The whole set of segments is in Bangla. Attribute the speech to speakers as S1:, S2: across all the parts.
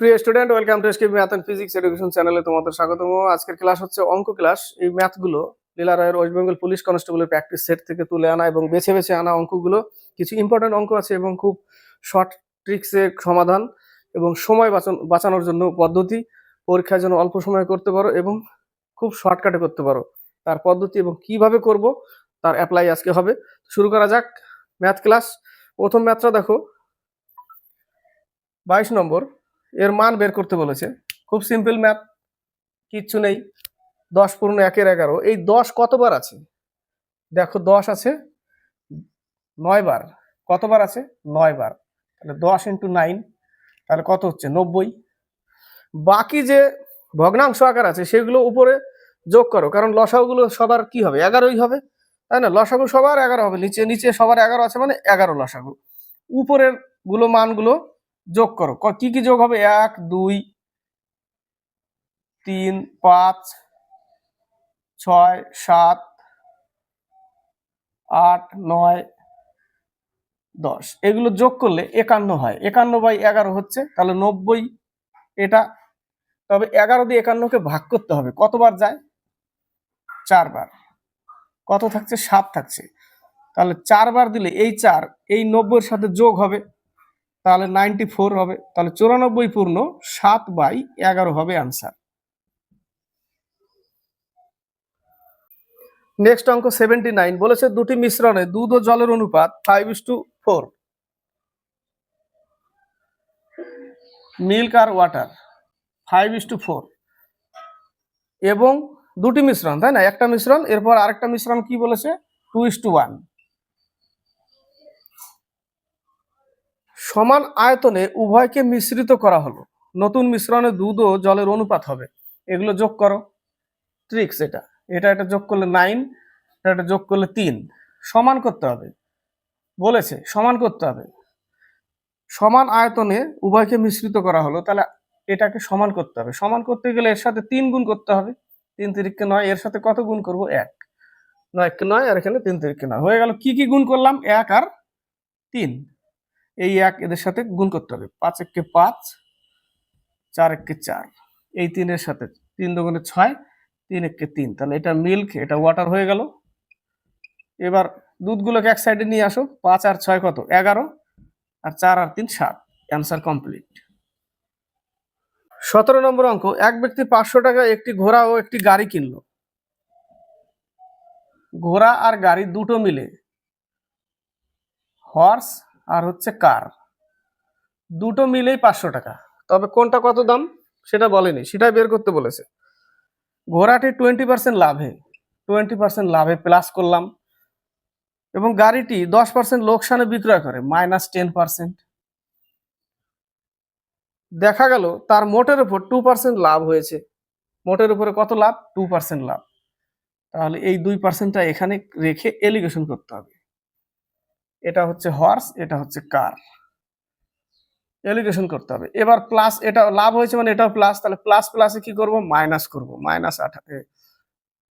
S1: প্রিয় student welcome to SK math and physics education চ্যানেলে তোমাদের স্বাগতম। আজকের ক্লাস হচ্ছে অঙ্ক ক্লাস এই ম্যাথগুলো লীলা রায়ের ওয়েস্ট বেঙ্গল পুলিশ কনস্টেবলের প্র্যাকটিস সেট থেকে তুলে আনা এবং বেছে বেছে আনা অঙ্কগুলো। কিছু ইম্পর্টেন্ট অঙ্ক আছে এবং খুব শর্ট ট্রিক্সের সমাধান এবং সময় বাঁচান, বাঁচানোর জন্য পদ্ধতি। পরীক্ষার জন্য অল্প সময় করতে পারো এবং খুব শর্টকাটে করতে পারো। তার পদ্ধতি এবং কীভাবে করব তার অ্যাপ্লাই আজকে হবে। শুরু করা যাক ম্যাথ ক্লাস প্রথম ম্যাথটা দেখো। বাইশ নম্বর। এর মান বের করতে বলেছে। খুব সিম্পল ম্যাথ কিচ্ছু নেই। দশ পূর্ণ একের এগারো। এই দশ কতবার আছে? দেখো, দশ আছে নয় বার। কতবার আছে? নয় বার। তাহলে দশ ইন্টু নাইন তাহলে কত হচ্ছে? নব্বই। বাকি যে ভগ্নাংশ আকার আছে, সেগুলো উপরে যোগ করো। কারণ লসাগুলো সবার কি হবে? এগারোই হবে। তাই না? লসাগু সবার এগারো হবে। নিচে নিচে সবার এগারো আছে মানে এগারো লসাগু। উপরেরগুলো মানগুলো যোগ করো। ক- কি যোগ হবে? এক, দুই, তিন, পাঁচ, ছয়, সাত, আট, নয়, দশ। এগুলো যোগ করলে একান্ন হয়। একান্ন বাই এগারো হচ্ছে, তাহলে নব্বই এটা। তবে এগারো দিয়ে একান্নকে ভাগ করতে হবে। কতবার যায়? চারবার। কত থাকছে? সাত থাকছে। তাহলে চারবার দিলে এই চার, এই নব্বইয়ের সাথে যোগ হবে। তাহলে নাইনটি ফোর হবে। তাহলে চুরানব্বই পূর্ণ সাত বাই এগারো হবে আনসার নেক্সট অঙ্ক সেভেন্টি নাইন বলেছে দুটি মিশ্রণে দুধ ও জলের অনুপাত five is to four milk R water five is to four এবং দুটি মিশ্রণ, তাই না? একটা মিশ্রণ, এরপর আরেকটা মিশ্রণ কি বলেছে? টু ইস টু ওয়ান সমান আয়তনে উভয়কে মিশ্রিত করা হলো। নতুন মিশ্রণে দুধ ও জলের অনুপাত হবে। এগুলো যোগ করো। ট্রিক্স এটা। এটা এটা যোগ করলে নাইন এটা এটা যোগ করলে তিন। সমান করতে হবে। বলেছে, সমান করতে হবে। সমান আয়তনে উভয়কে মিশ্রিত করা হলো, তাহলে এটাকে সমান করতে হবে। সমান করতে গেলে এর সাথে তিন গুণ করতে হবে। তিন তিরিককে নয়, এর সাথে কত গুণ করব? এক। নয় নয়কে নয়, আর এখানে তিন তিরিককে নয়। হয়ে গেল, কি কি গুণ করলাম? এক আর তিন। এই এক এদের সাথে গুণ করতে হবে। পাঁচ এককে পাঁচ, চার এককে চার। এই তিনের সাথে তিন দুগুণে ছয়, তিন এককে তিন। তাহলে এটা মিল্ক, এটা ওয়াটার হয়ে গেল। এবার দুধগুলোকে এক সাইডে নিয়ে আসো। পাঁচ আর ছয় কত? এগারো আর চার আর তিন সাত। অ্যান্সার কমপ্লিট সতেরো নম্বর অঙ্ক, এক ব্যক্তি পাঁচশো টাকা একটি ঘোড়া ও একটি গাড়ি কিনলো। ঘোড়া আর গাড়ি দুটো মিলে। হর্স আর হচ্ছে কার? দুটো মিলেই পাঁচশো টাকা। তবে কোনটা কত দাম সেটা বলেনি, সেটাই বের করতে বলেছে। ঘোড়াটি টোয়েন্টি পার্সেন্ট লাভে, টোয়েন্টি পার্সেন্ট লাভে প্লাস করলাম। এবং গাড়িটি দশ পার্সেন্ট লোকসানে বিক্রয় করে মাইনাস টেন পার্সেন্ট দেখা গেল তার মোটের উপর টু পার্সেন্ট লাভ হয়েছে। মোটের উপরে কত লাভ? টু পার্সেন্ট লাভ। তাহলে এই দুই পার্সেন্টটা এখানে রেখে এলিগেশন করতে হবে। এটা হচ্ছে হর্স এটা হচ্ছে কার এলিগেশন করতে হবে। এবার প্লাস এটা লাভ হয়েছে মানে এটাও প্লাস তাহলে প্লাস প্লাসে কি করব? মাইনাস করব। মাইনাস আঠা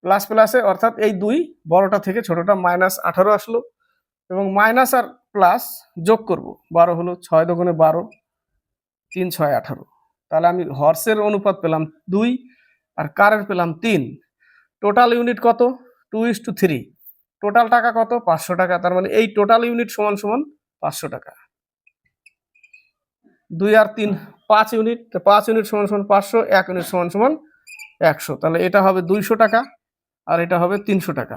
S1: প্লাস প্লাসে অর্থাৎ এই দুই বড়টা থেকে ছোটটা মাইনাস আঠারো আসলো এবং মাইনাস আর প্লাস যোগ করব। বারো হলো ছয় দোকানে বারো, তিন ছয় আঠারো। তাহলে আমি হর্সের অনুপাত পেলাম দুই আর কারের পেলাম তিন। টোটাল ইউনিট কত? Two is to three total টাকা কত? পাঁচশো টাকা। তার মানে এই টোটাল ইউনিট সমান সমান পাঁচশো টাকা। দুই আর তিন, পাঁচ ইউনিট পাঁচ ইউনিট সমান সমান পাঁচশো, এক ইউনিট সমান সমান একশো। তাহলে এটা হবে দুইশো টাকা আর এটা হবে তিনশো টাকা।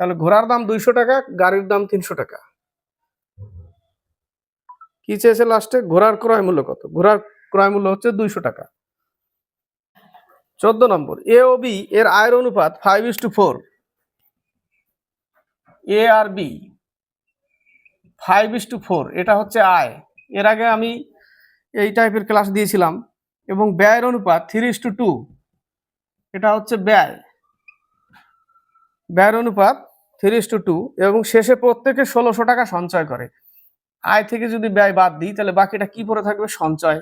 S1: তাহলে ঘোড়ার দাম দুইশো টাকা, গাড়ির দাম তিনশো টাকা। কি চেয়েছে লাস্টে ঘোড়ার ক্রয় মূল্য কত? ঘোড়ার ক্রয় মূল্য হচ্ছে দুইশো টাকা। চোদ্দ নম্বর এ ও বি এর আয়ের অনুপাত five is to four A R B five is to four এটা হচ্ছে আয় এর আগে আমি এই টাইপের ক্লাস দিয়েছিলাম এবং ব্যয়ের অনুপাত থ্রি ইস টু টু এটা হচ্ছে ব্যয়। ব্যয়ের অনুপাত থ্রি ইস টু টু এবং শেষে প্রত্যেকে ষোলোশো টাকা সঞ্চয় করে। আয় থেকে যদি ব্যয় বাদ দিই, তাহলে বাকিটা কি পড়ে থাকবে? সঞ্চয়।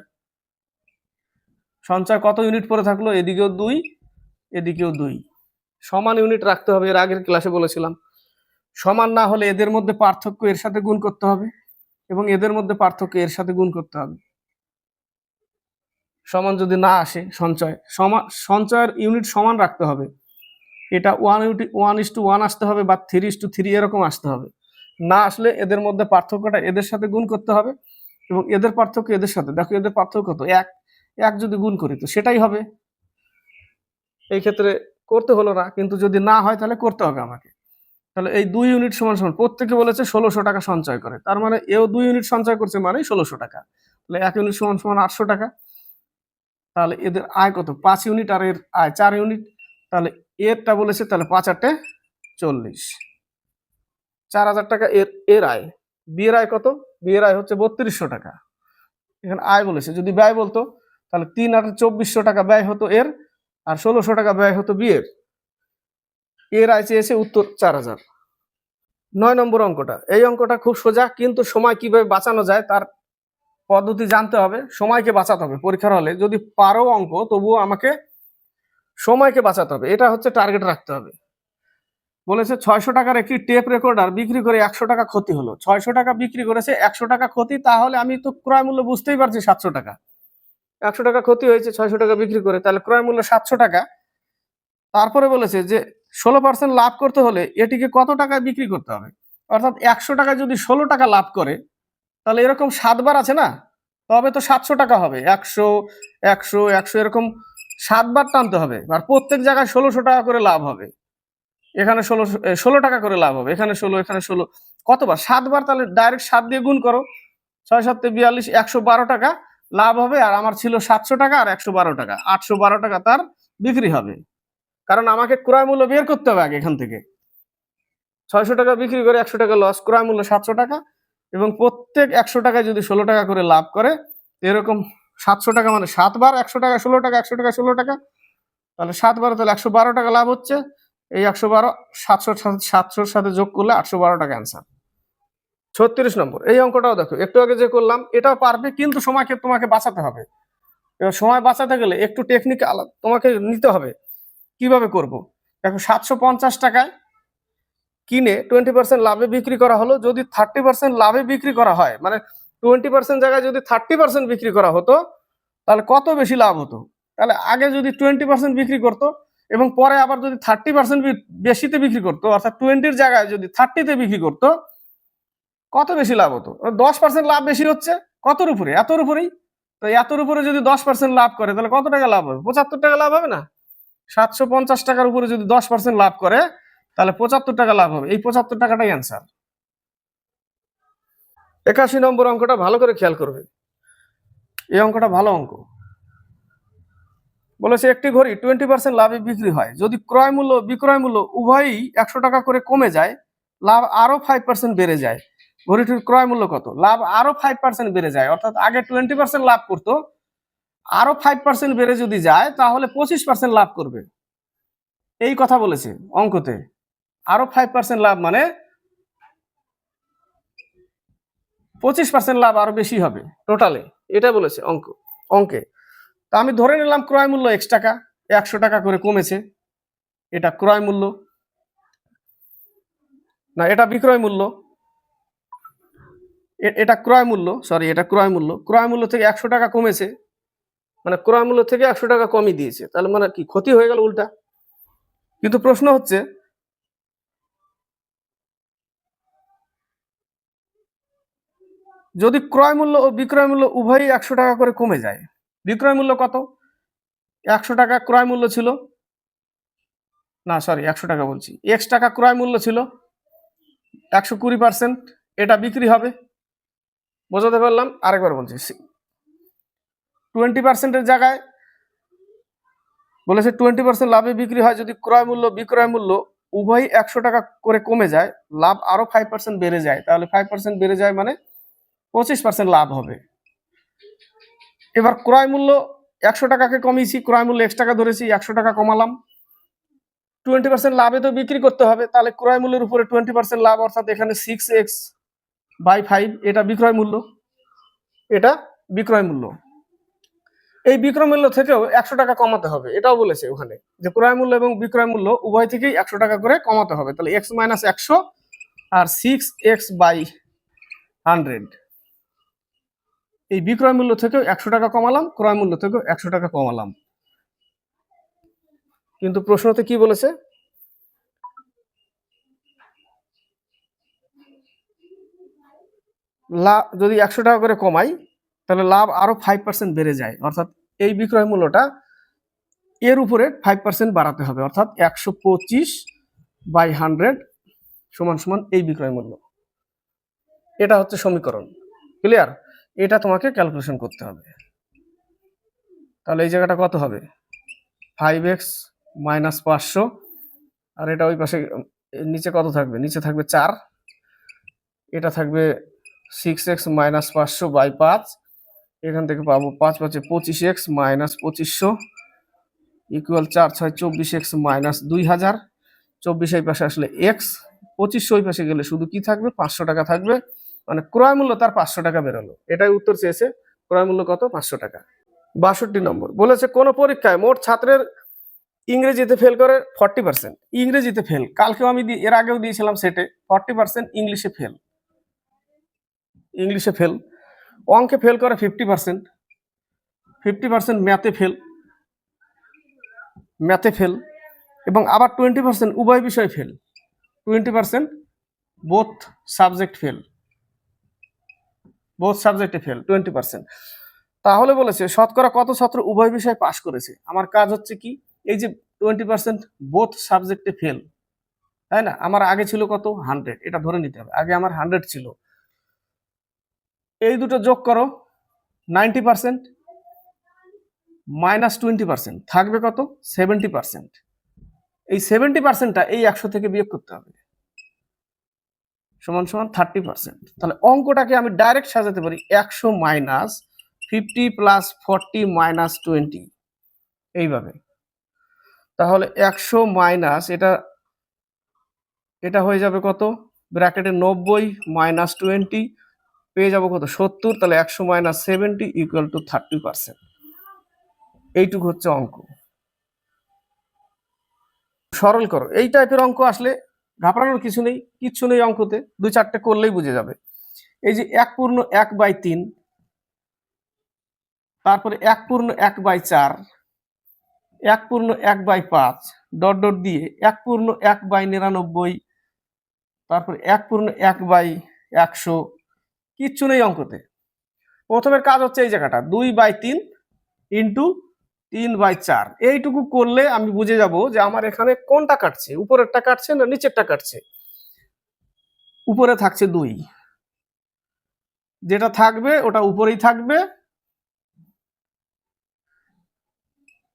S1: সঞ্চয় কত ইউনিট পড়ে থাকল? এদিকেও দুই এদিকেও দুই। সমান ইউনিট রাখতে হবে, এর আগের ক্লাসে বলেছিলাম। সমান না হলে এদের মধ্যে পার্থক্য এর সাথে গুণ করতে হবে এবং এদের মধ্যে পার্থক্য এর সাথে গুণ করতে হবে। সমান যদি না আসে সঞ্চয়, সমান, সঞ্চয়ের ইউনিট সমান রাখতে হবে। এটা ওয়ান ইউটি ওয়ান ইস টু ওয়ান আসতে হবে বা থ্রি ইস টু থ্রি এরকম আসতে হবে। না আসলে এদের মধ্যে পার্থক্যটা এদের সাথে গুণ করতে হবে এবং এদের পার্থক্য এদের সাথে। দেখো এদের পার্থক্য কত? এক এক যদি গুণ করি তো সেটাই হবে। এই ক্ষেত্রে করতে হলো না, কিন্তু যদি না হয় তাহলে করতে হবে আমাকে। তাহলে এই দুই ইউনিট সমান সমান, প্রত্যেকে বলেছে ষোলোশো টাকা সঞ্চয় করে। তার মানে এও দুই ইউনিট সঞ্চয় করছে মানে ষোলোশো টাকা। তাহলে এক ইউনিট সমান সমান আটশো টাকা। তাহলে এদের আয় কত? পাঁচ ইউনিট আর এর আয় চার ইউনিট তাহলে এরটা বলেছে তাহলে পাঁচ আটটে চল্লিশ। চার হাজার টাকা এর এর আয়। বিয়ের আয় কত? বিয়ের আয় হচ্ছে বত্রিশশো টাকা। এখানে আয় বলেছে। যদি ব্যয় বলতো, তাহলে তিন আট চব্বিশশো টাকা ব্যয় হতো এর, আর ষোলোশো টাকা ব্যয় হতো বিয়ের। এর চেয়েছে উত্তর চার হাজার। নয় নম্বর অঙ্কটা। এই অঙ্কটা খুব সোজা, কিন্তু সময় কীভাবে বাঁচানো যায় তার পদ্ধতি জানতে হবে। সময়কে বাঁচাতে হবে পরীক্ষার হলে। যদি পারো অঙ্ক, তবুও আমাকে সময়কে বাঁচাতে হবে। এটা হচ্ছে টার্গেট রাখতে হবে। বলেছে ছয়শো টাকার একটি টেপ রেকর্ডার বিক্রি করে একশো টাকা ক্ষতি হলো। ছয়শো টাকা বিক্রি করেছে একশো টাকা ক্ষতি, তাহলে আমি তো ক্রয় মূল্য বুঝতেই পারছি সাতশো টাকা। একশো টাকা ক্ষতি হয়েছে, ছয়শো টাকা বিক্রি করে, তাহলে ক্রয় মূল্য সাতশো টাকা। তারপরে বলেছে যে ষোলো পার্সেন্ট লাভ করতে হলে এটিকে কত টাকায় বিক্রি করতে হবে? অর্থাৎ একশো টাকায় যদি ষোলো টাকা লাভ করে, তাহলে এরকম সাতবার আছে না? তবে তো সাতশো টাকা হবে। একশো একশো একশো এরকম সাতবার টানতে হবে। আর প্রত্যেক জায়গায় ষোলোশো টাকা করে লাভ হবে। এখানে ষোলো ষোলো টাকা করে লাভ হবে। এখানে ষোলো এখানে ষোলো। কতবার? সাতবার তাহলে ডাইরেক্ট সাত দিয়ে গুণ করো। ছয়, সাতে বিয়াল্লিশ, একশো বারো টাকা লাভ হবে। আর আমার ছিল সাতশো টাকা আর একশো বারো টাকা। আটশো বারো টাকা তার বিক্রি হবে। কারণ আমাকে ক্রয় মূল্য বের করতে হবে আগে এখান থেকে। ছয়শো টাকা বিক্রি করে একশো টাকা লস ক্রয় মূল্য সাতশো টাকা এবং প্রত্যেক একশো টাকায় যদি ষোলো টাকা করে লাভ করে, এরকম সাতশো টাকা মানে সাতবার, একশো টাকা ষোলো টাকা, একশো টাকা ষোলো টাকা, তাহলে সাতবার তাহলে একশো বারো টাকা লাভ হচ্ছে। এই একশো বারো সাতশোর সাথে সাতশোর সাথে যোগ করলে আটশো বারো টাকা অ্যান্সার ছত্রিশ নম্বর, এই অঙ্কটাও দেখো, একটু আগে যে করলাম, এটাও পারবে, কিন্তু সময়কে তোমাকে বাঁচাতে হবে। এবার সময় বাঁচাতে গেলে একটু টেকনিক আলাদা, তোমাকে নিতে হবে। কীভাবে করব? দেখো সাতশো পঞ্চাশ টাকায় কিনে টোয়েন্টি পার্সেন্ট লাভে বিক্রি করা হলো। যদি থার্টি পার্সেন্ট লাভে বিক্রি করা হয় মানে টোয়েন্টি পার্সেন্ট জায়গায় যদি থার্টি পার্সেন্ট বিক্রি করা হতো, তাহলে কত বেশি লাভ হতো? তাহলে আগে যদি টোয়েন্টি পার্সেন্ট বিক্রি করতো এবং পরে আবার যদি থার্টি পার্সেন্ট বেশিতে বিক্রি করতো, অর্থাৎ টোয়েন্টির জায়গায় যদি থার্টিতে বিক্রি করতো, কত বেশি লাভ হতো? দশ পার্সেন্ট লাভ বেশি হচ্ছে কতর উপরে? এতর উপরেই? তো এতর উপরে যদি দশ পার্সেন্ট লাভ করে, তাহলে কত টাকা লাভ হবে? পঁচাত্তর টাকা লাভ হবে না? সাতশো পঞ্চাশ টাকার উপরে যদি দশ পার্সেন্ট লাভ করে, তাহলে পঁচাত্তর টাকা লাভ হবে। এই পঁচাত্তর টাকাটাই অ্যান্সার একাশি নম্বর অঙ্কটা ভালো করে খেয়াল করবে। এই অঙ্কটা ভালো অঙ্ক। বলেছে, একটি ঘড়ি টোয়েন্টি পার্সেন্ট লাভে বিক্রি হয়। যদি ক্রয় মূল্য, বিক্রয় মূল্য উভয়ই একশো টাকা করে কমে যায়, লাভ আরও ফাইভ পার্সেন্ট বেড়ে যায়। ঘড়িটির ক্রয় মূল্য কত? লাভ আরও ফাইভ পার্সেন্ট বেড়ে যায়। অর্থাৎ আগে টোয়েন্টি পার্সেন্ট লাভ করতো আরও ফাইভ পার্সেন্ট বেড়ে যদি যায়, তাহলে পঁচিশ পার্সেন্ট লাভ করবে। এই কথা বলেছে অঙ্কতে। আরও ফাইভ পার্সেন্ট লাভ মানে পঁচিশ পার্সেন্ট লাভ আরও বেশি হবে টোটালে এটা বলেছে অঙ্ক, অঙ্কে। তা আমি ধরে নিলাম ক্রয় মূল্য এক্স টাকা, একশো টাকা করে কমেছে। এটা ক্রয় মূল্য। না, এটা বিক্রয় মূল্য। এটা ক্রয় মূল্য সরি এটা ক্রয় মূল্য। ক্রয় মূল্য থেকে একশো টাকা কমেছে। মানে ক্রয় মূল্য থেকে একশো টাকা কমই দিয়েছে। তাহলে মানে কি ক্ষতি হয়ে গেল উল্টা? কিন্তু প্রশ্ন হচ্ছে, যদি ক্রয় মূল্য ও বিক্রয় মূল্য উভয়ই একশো টাকা করে কমে যায়, বিক্রয় মূল্য কত? একশো টাকা ক্রয় মূল্য ছিল, না সরি একশো টাকা বলছি। এক্স টাকা ক্রয় মূল্য ছিল, একশো কুড়ি পার্সেন্ট এটা বিক্রি হবে। বোঝাতে পারলাম? আরেকবার বলছি টোয়েন্টি পার্সেন্টের জায়গায় বলেছে টোয়েন্টি পার্সেন্ট লাভে বিক্রি হয়, যদি ক্রয় মূল্য, বিক্রয় মূল্য উভয়ই একশো টাকা করে কমে যায়, লাভ আরও ফাইভ পার্সেন্ট বেড়ে যায়, তাহলে ফাইভ পার্সেন্ট বেড়ে যায় মানে পঁচিশ পার্সেন্ট লাভ হবে। এবার ক্রয় মূল্য একশো টাকাকে কমিয়েছি, ক্রয় মূল্য এক্স টাকা ধরেছি, একশো টাকা কমালাম। টোয়েন্টি পার্সেন্ট লাভে তো বিক্রি করতে হবে, তাহলে ক্রয় মূল্যের উপরে টোয়েন্টি পার্সেন্ট লাভ, অর্থাৎ এখানে সিক্স এক্স বাই ফাইভ এটা বিক্রয় মূল্য, এটা বিক্রয় মূল্য। এই বিক্রয় মূল্য থেকেও একশো টাকা কমাতে হবে, এটাও বলেছে ওখানে, যে ক্রয় মূল্য এবং বিক্রয় মূল্য উভয় থেকেই একশো টাকা করে কমাতে হবে। তাহলে এক্স মাইনাস একশো আর সিক্স এক্স বাই হান্ড্রেড এই বিক্রয় মূল্য থেকেও একশো টাকা কমালাম, ক্রয় মূল্য থেকেও একশো টাকা কমালাম। কিন্তু প্রশ্নতে কি বলেছে? লাভ যদি একশো টাকা করে কমাই, তাহলে লাভ আরও ফাইভ পার্সেন্ট বেড়ে যায়, অর্থাৎ এই বিক্রয় মূল্যটা এর উপরে ফাইভ পার্সেন্ট বাড়াতে হবে, অর্থাৎ একশো পঁচিশ বাই হান্ড্রেড সমান সমান এই বিক্রয় মূল্য। এটা হচ্ছে সমীকরণ ক্লিয়ার এটা তোমাকে ক্যালকুলেশন করতে হবে। তাহলে এই জায়গাটা কত হবে? ফাইভ এক্স মাইনাস পাঁচশো, আর এটা ওই পাশে, নিচে কত থাকবে? নিচে থাকবে চার, এটা থাকবে সিক্স এক্স মাইনাস পাঁচশো বাই পাঁচ এখান থেকে পাবো পাঁচ পাঁচে পঁচিশ এক্স মাইনাস পঁচিশশো ইকুয়াল চার ছয় চব্বিশ এক্স মাইনাস দুই হাজার। চব্বিশ এই পাশে আসলে এক্স, পঁচিশশো ওই পাশে গেলে শুধু কি থাকবে? পাঁচশো টাকা থাকবে। মানে ক্রয় মূল্য তার পাঁচশো টাকা বেরোলো। এটাই উত্তর চেয়েছে, ক্রয় মূল্য কত? পাঁচশো টাকা। বাষট্টি নম্বর। বলেছে, কোন পরীক্ষায় মোট ছাত্রের ইংরেজিতে ফেল করে ফর্টি পার্সেন্ট ইংরেজিতে ফেল কালকেও আমি এর আগেও দিয়েছিলাম সেটে ফর্টি পার্সেন্ট ইংলিশে ফেল ইংলিশে ফেল অঙ্কে ফেল করে ফিফটি পার্সেন্ট ফিফটি পার্সেন্ট ম্যাথে ফেল ম্যাথে ফেল এবং আবার টোয়েন্টি পার্সেন্ট উভয় বিষয়ে fail twenty percent both subject fail both সাবজেক্টে ফেল টোয়েন্টি পার্সেন্ট তাহলে বলেছে, শতকরা কত ছাত্র উভয় বিষয়ে পাশ করেছে? আমার কাজ হচ্ছে কি, এই যে টোয়েন্টি পার্সেন্ট বোথ সাবজেক্টে ফেল তাই না? আমার আগে ছিল কত? হান্ড্রেড এটা ধরে নিতে হবে। আগে আমার হান্ড্রেড ছিল। এই দুটো যোগ করো, ninety percent minus twenty percent, থাকবে কত? Seventy percent. এই সেভেন্টি পার্সেন্টটা এই একশো থেকে বিয়োগ করতে হবে। সমান সমান থার্টি পার্সেন্ট। তাহলে অঙ্কটাকে আমি ডাইরেক্ট সাজাতে পারি, একশো minus fifty plus forty minus twenty. এইভাবে। তাহলে একশো মাইনাস এটা এটা হয়ে যাবে কত? ব্র্যাকেটে নব্বই মাইনাস টোয়েন্টি পেয়ে যাব কত? সত্তর, তাহলে একশো minus seventy equal to thirty percent এইটুকু হচ্ছে অঙ্ক। সরল করো। এই টাইপের অঙ্ক আসলে ঘাবড়ানোর কিছু নেই, কিচ্ছু নেই অঙ্কতে। দুই চারটে করলেই বুঝে যাবে। এই যে এক পূর্ণ এক বাই তিন, তারপরে এক পূর্ণ এক বাই চার, এক পূর্ণ এক বাই পাঁচ, ডট ডট দিয়ে এক পূর্ণ এক বাই নিরানব্বই, তারপরে এক পূর্ণ এক বাই একশো কিচ্ছু নেই অঙ্কতে। প্রথমের কাজ হচ্ছে এই জায়গাটা, দুই বাই তিন ইন্টু তিন বাই চার। এইটুকু করলে আমি বুঝে যাব যে আমার এখানে কোনটা কাটছে, উপরেরটা কাটছে না নিচেরটা কাটছে? উপরে থাকছে দুই। যেটা থাকবে ওটা উপরেই থাকবে।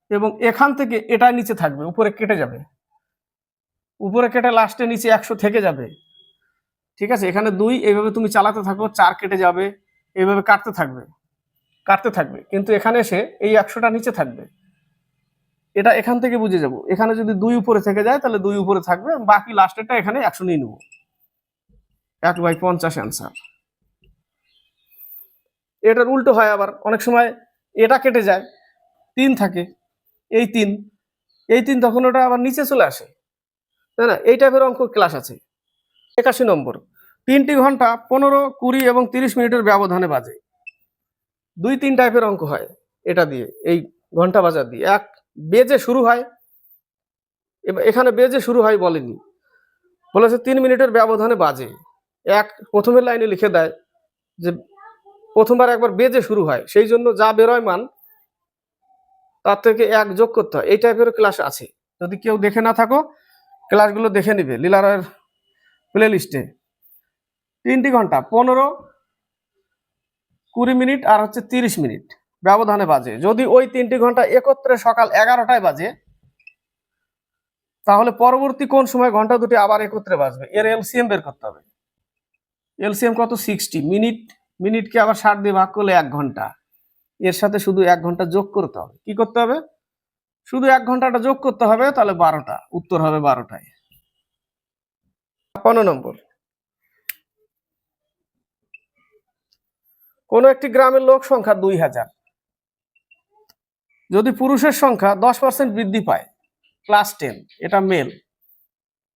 S1: এবং এখান থেকে এটা নিচে থাকবে, উপরে কেটে যাবে। উপরে কেটে লাস্টে নিচে একশো থেকে যাবে। ঠিক আছে? এখানে দুই, এইভাবে তুমি চালাতে থাকো, চার কেটে যাবে, এইভাবে কাটতে থাকবে কাটতে থাকবে। কিন্তু এখানে এসে এই একশোটা নিচে থাকবে। এটা এখান থেকে বুঝে যাব। এখানে যদি দুই উপরে থেকে যায়, তাহলে দুই উপরে থাকবে। বাকি লাস্টেরটা এখানে একশো নিয়ে নেব। এক বাই পঞ্চাশ অ্যান্সার এটার উল্টো হয় আবার। অনেক সময় এটা কেটে যায়, তিন থাকে, এই তিন এই তিন তখন ওটা আবার নিচে চলে আসে। তাই না? এই টাইপের অঙ্ক ক্লাস আছে। একাশি নম্বর। তিনটি ঘণ্টা পনেরো, কুড়ি এবং তিরিশ মিনিটের ব্যবধানে বাজে। দুই, তিন টাইপের অঙ্ক হয় এটা দিয়ে, এই ঘণ্টা বাজার দিয়ে। এক, বেজে শুরু হয়। এখানে বেজে শুরু হয় বলেনি। বলেছে তিন মিনিটের ব্যবধানে বাজে। এক, প্রথমের লাইনে লিখে দেয় যে প্রথমবার একবার বেজে শুরু হয়, সেই জন্য যা বেরোয় মান তার থেকে এক যোগ করতে হয়। এই টাইপের ক্লাস আছে। যদি কেউ দেখে না থাকো ক্লাসগুলো দেখে নিবে। লীলারয়ের প্লে লিস্টে তিনটি ঘণ্টা, পনেরো, কুড়ি মিনিট আর হচ্ছে তিরিশ মিনিট ব্যবধানে বাজে। যদি ওই তিনটি ঘণ্টা একত্রে সকাল এগারোটায় বাজে, তাহলে পরবর্তী কোন সময় ঘণ্টা দুটি আবার একত্রে বাজবে? এর এলসিএম বের করতে হবে। এলসিএম কত? সিক্সটি মিনিট, মিনিটকে আবার ষাট দিয়ে ভাগ করলে এক ঘণ্টা। এর সাথে শুধু এক ঘণ্টা যোগ করতে হবে। কি করতে হবে? শুধু এক ঘন্টাটা যোগ করতে হবে, তাহলে বারোটা। উত্তর হবে বারোটায়। ছাপ্পান্ন নম্বর। কোনো একটি গ্রামের লোক সংখ্যা দুই হাজার। যদি পুরুষের সংখ্যা দশ পার্সেন্ট বৃদ্ধি পায় ক্লাস টেন এটা মেল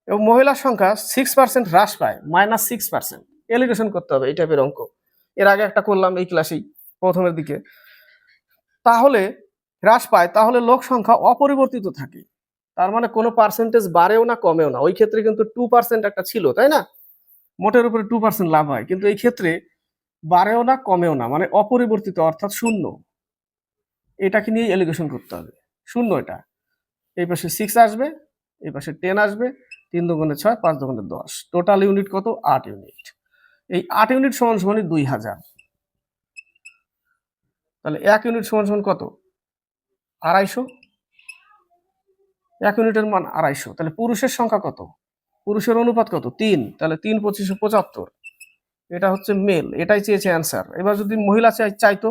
S1: এবং মহিলার সংখ্যা সিক্স পার্সেন্ট হ্রাস পায় মাইনাস সিক্স পার্সেন্ট এলিগেশন করতে হবে, এই টাইপের অঙ্ক। এর আগে একটা করলাম এই ক্লাসেই প্রথমের দিকে। তাহলে হ্রাস পায়, তাহলে লোক সংখ্যা অপরিবর্তিত থাকে। তার মানে কোনো পার্সেন্টেজ বাড়েও না, কমেও না। ওই ক্ষেত্রে কিন্তু টু পার্সেন্ট একটা ছিল, তাই না? মোটের উপরে টু পার্সেন্ট লাভ হয়। কিন্তু এই ক্ষেত্রে বাড়েও না, কমেও না। মানে অপরিবর্তিত, অর্থাৎ শূন্য। এটাকে নিয়ে এলিগেশন করতে হবে। শূন্য এটা। এই পাশে সিক্স আসবে, এই পাশে টেন আসবে, তিন দুগুণে ছয়, পাঁচ দুগুণে দশ। টোটাল ইউনিট কত? আট ইউনিট এই আট ইউনিট সমান সমানই দুই হাজার। তাহলে এক ইউনিট সমান সমান কত? আড়াইশো? এক ইউনিটের মান আড়াইশো। তাহলে পুরুষের সংখ্যা কত? পুরুষের অনুপাত কত? তিন। তাহলে তিন পঁচিশে পঁচাত্তর। এটা হচ্ছে মেল এটাই চেয়েছে অ্যান্সার এবার যদি মহিলা চাই, চাইতো,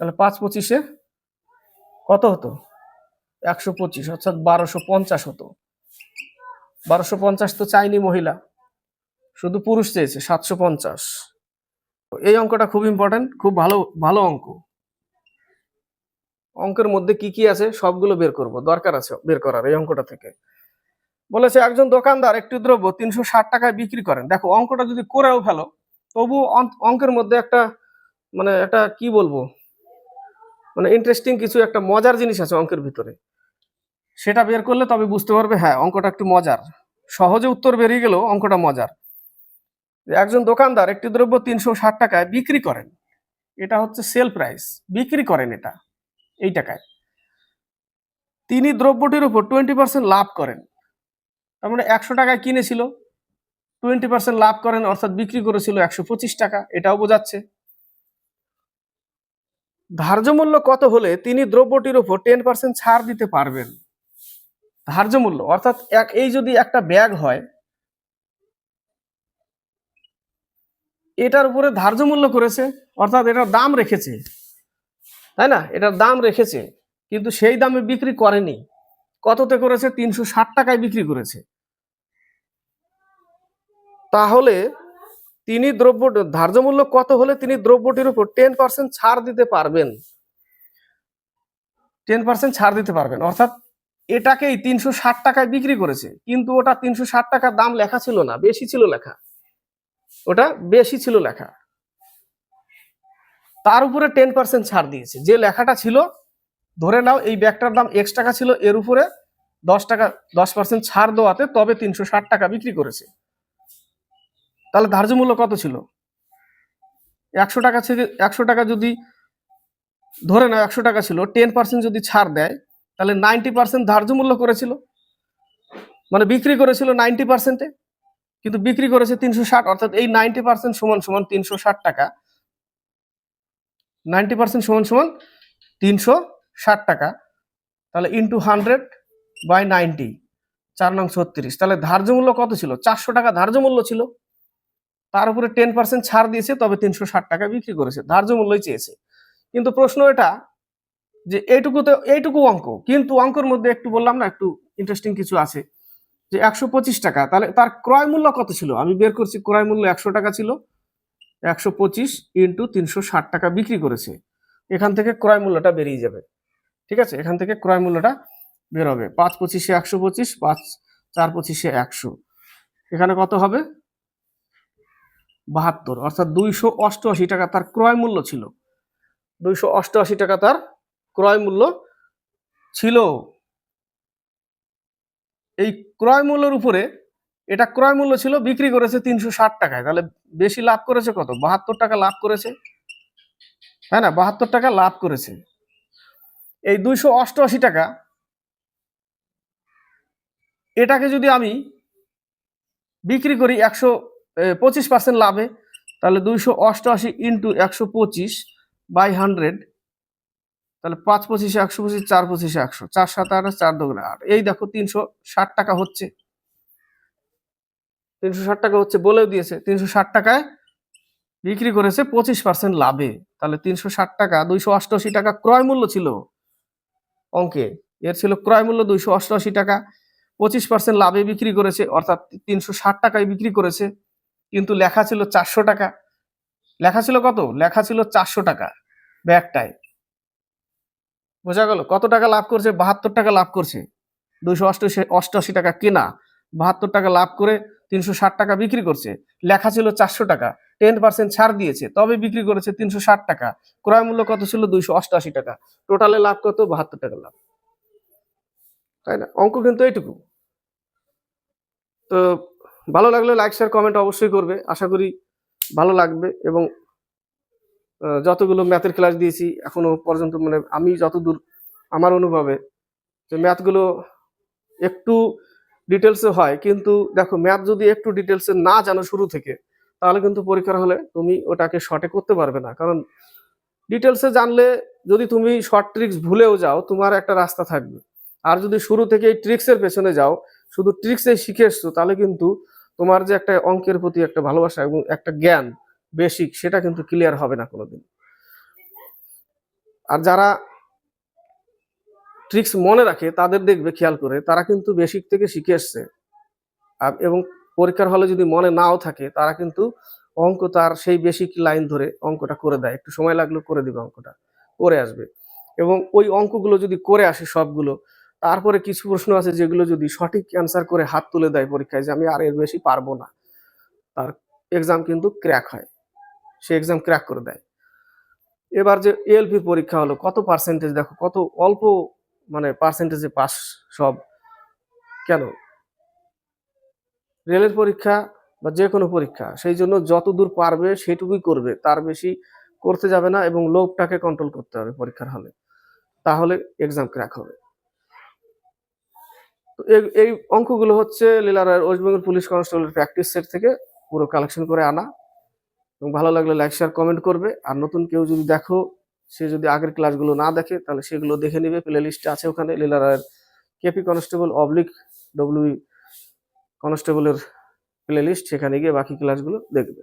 S1: তাহলে পাঁচ পঁচিশে কত হতো? একশো পঁচিশ, অর্থাৎ বারোশো পঞ্চাশ হতো। বারোশো পঞ্চাশ তো চাইনি মহিলা। শুধু পুরুষ চেয়েছে, সাতশো পঞ্চাশ। এই অঙ্কটা খুব ইম্পর্টেন্ট খুব ভালো ভালো অঙ্ক। অঙ্কের মধ্যে কি কি আছে সবগুলো বের করব, দরকার আছে বের করার এই অঙ্কটা থেকে। বলেছে, একজন দোকানদার একটি দ্রব্য তিনশো ষাট টাকায় বিক্রি করেন। দেখো, অঙ্কটা যদি করেও ফেলো, তবু অঙ্কের মধ্যে একটা মানে একটা কি বলব? মানে ইন্টারেস্টিং কিছু একটা মজার জিনিস আছে অঙ্কের ভিতরে। সেটা বের করলে তবে বুঝতে পারবে হ্যাঁ অঙ্কটা একটু মজার। সহজে উত্তর বেরিয়ে গেলেও অঙ্কটা মজার। একজন দোকানদার একটি দ্রব্য তিনশো ষাট টাকায় বিক্রি করেন। এটা হচ্ছে সেল প্রাইস। বিক্রি করেন এটা। এই টাকায়। তিনি দ্রব্যটির উপর টোয়েন্টি পার্সেন্ট লাভ করেন। তার মানে একশো টাকায় কিনেছিল টোয়েন্টি পার্সেন্ট লাভ করেন, অর্থাৎ বিক্রি করেছিল একশো পঁচিশ টাকা, এটাও বোঝাচ্ছে। ধার্য মূল্য কত হলে তিনি দ্রব্যটির উপর টেন পার্সেন্ট ছাড় দিতে পারবেন? ধার্য মূল্য অর্থাৎ এক, এই যদি একটা ব্যাগ হয়, এটার উপরে ধার্য মূল্য করেছে, অর্থাৎ এটার দাম রেখেছে। তাই না? এটার দাম রেখেছে। কিন্তু সেই দামে বিক্রি করেনি। কততে করেছে? তিনশো ষাট টাকায় বিক্রি করেছে। তাহলে তিনি দ্রব্য, ধার্য মূল্য কত হলে তিনি দ্রব্যটির উপর টেন পার্সেন্ট ছাড় দিতে পারবেন? টেন পার্সেন্ট ছাড় দিতে পারবেন। অর্থাৎ এটাকেই তিনশো ষাট টাকায় বিক্রি করেছে। কিন্তু ওটা তিনশো ষাট টাকার দাম লেখা ছিল না। বেশি ছিল লেখা। ওটা বেশি ছিল লেখা। তার উপরে টেন পার্সেন্ট ছাড় দিয়েছে। যে লেখাটা ছিল, ধরে নাও এই ব্যাগটার দাম এক্স টাকা ছিল, এর উপরে দশ টাকা, দশ পার্সেন্ট ছাড় দেওয়াতে তবে তিনশো ষাট টাকা বিক্রি করেছে। তাহলে ধার্য মূল্য কত ছিল? একশো টাকা থেকে, একশো টাকা যদি, ধরে নাও একশো টাকা ছিল টেন পার্সেন্ট যদি ছাড় দেয়, তাহলে নাইনটি পার্সেন্ট ধার্য মূল্য করেছিল। মানে বিক্রি করেছিল নাইনটি পার্সেন্টে কিন্তু বিক্রি করেছে তিনশো ষাট, অর্থাৎ এই নাইনটি পার্সেন্ট সমান সমান তিনশো ষাট টাকা। নাইনটি পার্সেন্ট সমান সমান তিনশো ষাট টাকা। তাহলে ইন্টু হান্ড্রেড বাই নাইনটি চার নং ছত্রিশ। তাহলে ধার্য মূল্য কত ছিল? চারশো টাকা ধার্য মূল্য ছিল। তার উপরে টেন পার্সেন্ট ছাড় দিয়েছে, তবে তিনশো ষাট টাকা বিক্রি করেছে। ধার্য মূল্যই চেয়েছে। কিন্তু প্রশ্ন এটা যে এইটুকু তো এইটুকু অঙ্ক, কিন্তু অঙ্কের মধ্যে একটু বললাম না, একটু ইন্টারেস্টিং কিছু আছে। যে একশো পঁচিশ টাকা, তাহলে তার ক্রয় মূল্য কত ছিল? আমি বের করছি, ক্রয় মূল্য একশো টাকা ছিল। একশো পঁচিশ ইন্টু তিনশো ষাট টাকা বিক্রি করেছে। এখান থেকে ক্রয় মূল্যটা বেরিয়ে যাবে। ঠিক আছে? এখান থেকে ক্রয় মূল্যটা বেরোবে। পাঁচ পঁচিশে একশো পঁচিশ, পাঁচ, চার পঁচিশে একশো। এখানে কত হবে? বাহাত্তর। অর্থাৎ দুইশো অষ্টআশি টাকা তার ক্রয় মূল্য ছিল। দুইশো অষ্টআশি টাকা তার ক্রয় মূল্য ছিল। এই ক্রয় মূল্যের উপরে এটা ক্রয় মূল্য ছিল, বিক্রি করেছে তিনশো ষাট টাকায়। তাহলে বেশি লাভ করেছে কত? বাহাত্তর টাকা লাভ করেছে। হ্যাঁ না, বাহাত্তর টাকা লাভ করেছে। এই দুইশো অষ্টআশি টাকা, এটাকে যদি আমি বিক্রি করি একশো পঁচিশ পার্সেন্ট লাভে, তাহলে দুইশো অষ্টআশি ইন্টু একশো পঁচিশ বাই হান্ড্রেড তাহলে পাঁচ পঁচিশে একশো পঁচিশ, চার পঁচিশে একশো, চার সাত আট, চার দোকানে আট। এই দেখো তিনশো ষাট টাকা হচ্ছে। তিনশো ষাট টাকা হচ্ছে বলেও দিয়েছে। তিনশো ষাট টাকায় বিক্রি করেছে পঁচিশ পার্সেন্ট লাভে। তাহলে তিনশো ষাট টাকা দুইশো অষ্টআশি টাকা ক্রয় মূল্য ছিল অঙ্কে। এর ছিল ক্রয় মূল্য দুইশো অষ্টআশি টাকা। পঁচিশ পার্সেন্ট লাভে বিক্রি করেছে, অর্থাৎ তিনশো ষাট টাকায় বিক্রি করেছে। কিন্তু লেখা ছিল চারশো টাকা। লেখা ছিল কত? লেখা ছিল চারশো টাকা ব্যাগটায়। বোঝা গেল? কত টাকা লাভ করছে? বাহাত্তর টাকা লাভ করছে। দুইশো অষ্টআশি অষ্টআশি টাকা কেনা। বাহাত্তর টাকা লাভ করে তিনশো ষাট টাকা বিক্রি করছে। লেখা ছিল চারশো টাকা। টেন পার্সেন্ট ছাড় দিয়েছে, তবে বিক্রি করেছে তিনশো ষাট টাকা। ক্রয় মূল্য কত ছিল? দুইশো অষ্টআশি টাকা। টোটালে লাভ কত? বাহাত্তর টাকা লাভ। তাই না? অঙ্ক কিন্তু এইটুকু। তো ভালো লাগলে লাইক শেয়ার কমেন্ট অবশ্যই করবে। আশা করি ভালো লাগবে এবং যতগুলো ম্যাথের ক্লাস দিয়েছি, এখনও পর্যন্ত মানে আমি যতদূর আমার অনুভবে, যে ম্যাথগুলো একটু ডিটেলসে হয়, কিন্তু দেখো ম্যাথ যদি একটু ডিটেলসে না জানো শুরু থেকে, তাহলে কিন্তু পরীক্ষার হলে তুমি ওটাকে শর্টে করতে পারবে না। কারণ ডিটেলসে জানলে যদি তুমি শর্ট ট্রিক্স ভুলেও যাও, তোমার একটা রাস্তা থাকবে। আর যদি শুরু থেকে এই ট্রিক্সের পেছনে যাও, শুধু ট্রিক্সে শিখে এসছো, তাহলে কিন্তু তোমার যে একটা অঙ্কের প্রতি একটা ভালোবাসা এবং একটা জ্ঞান বেসিক সেটা কিন্তু ক্লিয়ার হবে না কোনোদিন। আর যারা ট্রিক্স মনে রাখে, তাদের দেখবে, খেয়াল করে। তারা কিন্তু বেসিক থেকে শিখে এসছে। আর এবং পরীক্ষার হলে যদি মনে নাও থাকে, তারা কিন্তু অঙ্ক তার সেই বেসিক লাইন ধরে অঙ্কটা করে দেয়। একটু সময় লাগলেও করে দিবে অঙ্কটা। করে আসবে। এবং ওই অঙ্কগুলো যদি করে আসে সবগুলো, তারপরে কিছু প্রশ্ন আছে যেগুলো যদি সঠিক অ্যান্সার করে হাত তুলে দেয় পরীক্ষায় যে আমি আর এর বেশি পারব না। তার এক্সাম কিন্তু ক্র্যাক হয়। সে এক্সাম ক্র্যাক করে দেয়। এবার যে এলপি পরীক্ষা হলো, কত পার্সেন্টেজ দেখো, কত অল্প মানে পার্সেন্টেজে পাস সব। কেন? রেলের পরীক্ষা বা যে কোনো পরীক্ষা, সেই জন্য যত দূর পারবে সেটুকুই করবে, তার বেশি করতে যাবে না এবং লোভটাকে কন্ট্রোল করতে হবে পরীক্ষার হলে। তাহলে এক্সাম ক্র্যাক হবে। তো এই- অঙ্কগুলো হচ্ছে লীলারায়ের ওয়েস্ট বেঙ্গল পুলিশ কনস্টেবলের প্র্যাকটিস সেট থেকে পুরো কালেকশন করে আনা। এবং ভালো লাগলে লাইক শেয়ার কমেন্ট করবে। আর নতুন কেউ যদি দেখো সে যদি আগের ক্লাসগুলো না দেখে, তাহলে সেগুলো দেখে নেবে। প্লে লিস্টে আছে ওখানে, লীলা রায়ের কেপি কনস্টেবল অবলিক ডব্লিউ কনস্টেবলের প্লে লিস্ট সেখানে গিয়ে বাকি ক্লাসগুলো দেখবে।